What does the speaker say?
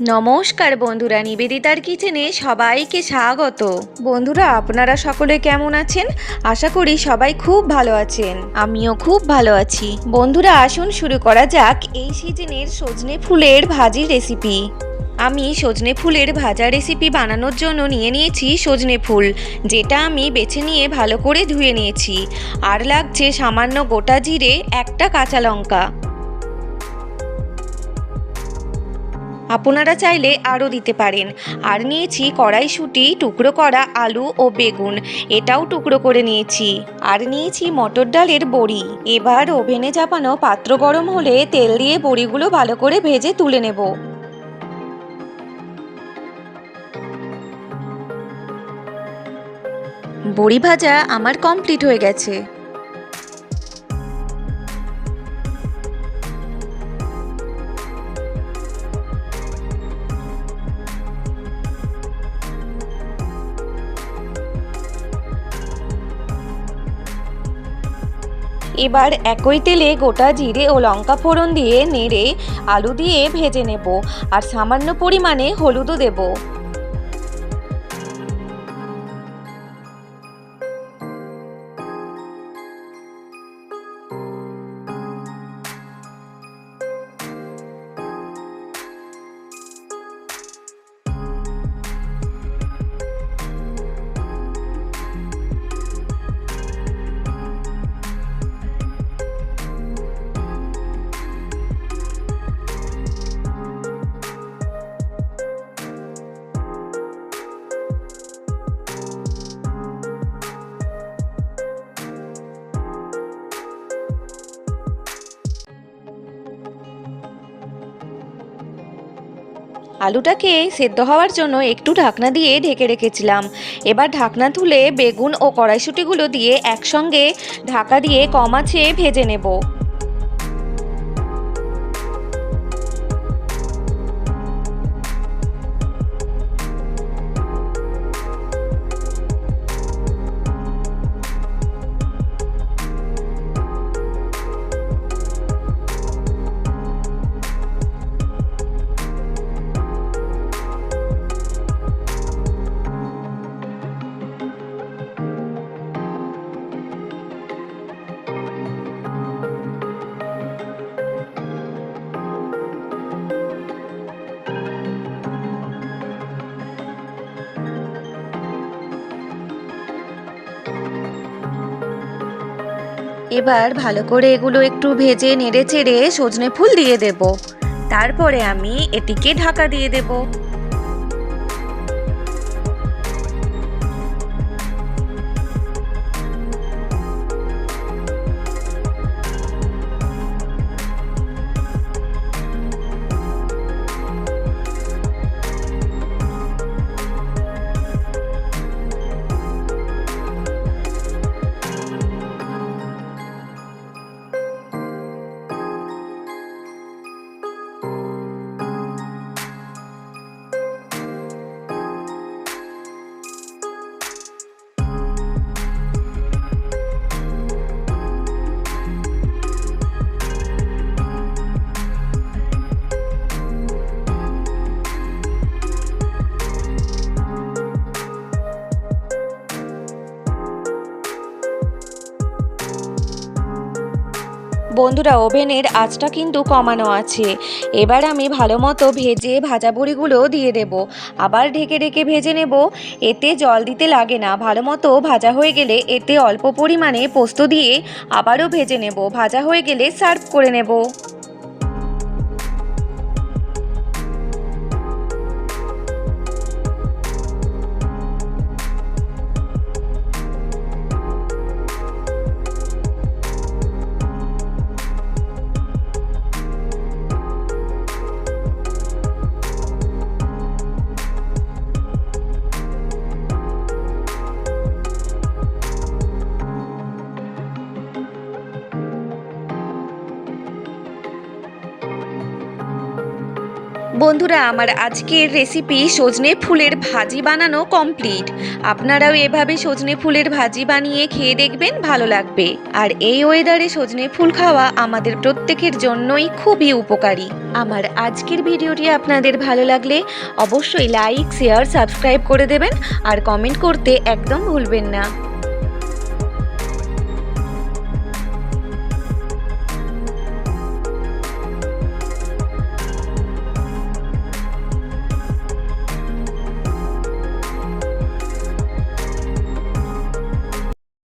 নমস্কার বন্ধুরা, নিবেদিতার কিচেনে সবাইকে স্বাগত। বন্ধুরা, আপনারা সকলে কেমন আছেন? আশা করি সবাই খুব ভালো আছেন। আমিও খুব ভালো আছি। বন্ধুরা, আসুন শুরু করা যাক এই সিজনের সজনে ফুলের ভাজির রেসিপি। আমি সজনে ফুলের ভাজা রেসিপি বানানোর জন্য নিয়ে নিয়েছি সজনে ফুল, যেটা আমি বেছে নিয়ে ভালো করে ধুয়ে নিয়েছি। আর লাগছে সামান্য গোটা জিরে, একটা কাঁচা লঙ্কা। আপনারা চাইলে আরও দিতে পারেন। আর নিয়েছি কড়াইশুঁটি, টুকরো করা আলু ও বেগুন। এটাও টুকরো করে নিয়েছি। আর নিয়েছি মটর ডালের বড়ি। এবার ওভেনে চাপানো পাত্র গরম হলে তেল দিয়ে বড়িগুলো ভালো করে ভেজে তুলে নেব। বড়ি ভাজা আমার কমপ্লিট হয়ে গেছে। এবার একই তেলে গোটা জিরে ও লঙ্কা ফোড়ন দিয়ে নেড়ে আলু দিয়ে ভেজে নেব আর সামান্য পরিমাণে হলুদও দেব। আলুটাকে সেদ্ধ হওয়ার জন্য একটু ঢাকনা দিয়ে ঢেকে রেখেছিলাম। এবার ঢাকনা তুলে বেগুন ও কড়াইশুটিগুলো দিয়ে একসঙ্গে ঢাকা দিয়ে কম আঁচে ভেজে নেব। এবার ভালো করে এগুলো একটু ভেজে নেড়ে চেড়ে সজনে ফুল দিয়ে দেব। তারপরে আমি এটিকে ঢাকা দিয়ে দেব। বন্ধুরা, ওভেনের আঁচটা কিন্তু কমানো আছে। এবার আমি ভালো মতো ভেজে ভাজা বড়িগুলো দিয়ে দেব। আবার ঢেকে ঢেকে ভেজে নেব। এতে জল দিতে লাগে না। ভালো মতো ভাজা হয়ে গেলে এতে অল্প পরিমাণে পোস্ত দিয়ে আবারও ভেজে নেব। ভাজা হয়ে গেলে সার্ভ করে নেব। বন্ধুরা, আমার আজকের রেসিপি সজনে ফুলের ভাজি বানানো কমপ্লিট আপনারাও এভাবে সজনে ফুলের ভাজি বানিয়ে খেয়ে দেখবেন, ভালো লাগবে। আর এই ওয়েদারে সজনে ফুল খাওয়া আমাদের প্রত্যেকের জন্যই খুবই উপকারী। আমার আজকের ভিডিওটি আপনাদের ভালো লাগলে অবশ্যই লাইক শেয়ার সাবস্ক্রাইব করে দেবেন। আর কমেন্ট করতে একদম ভুলবেন না।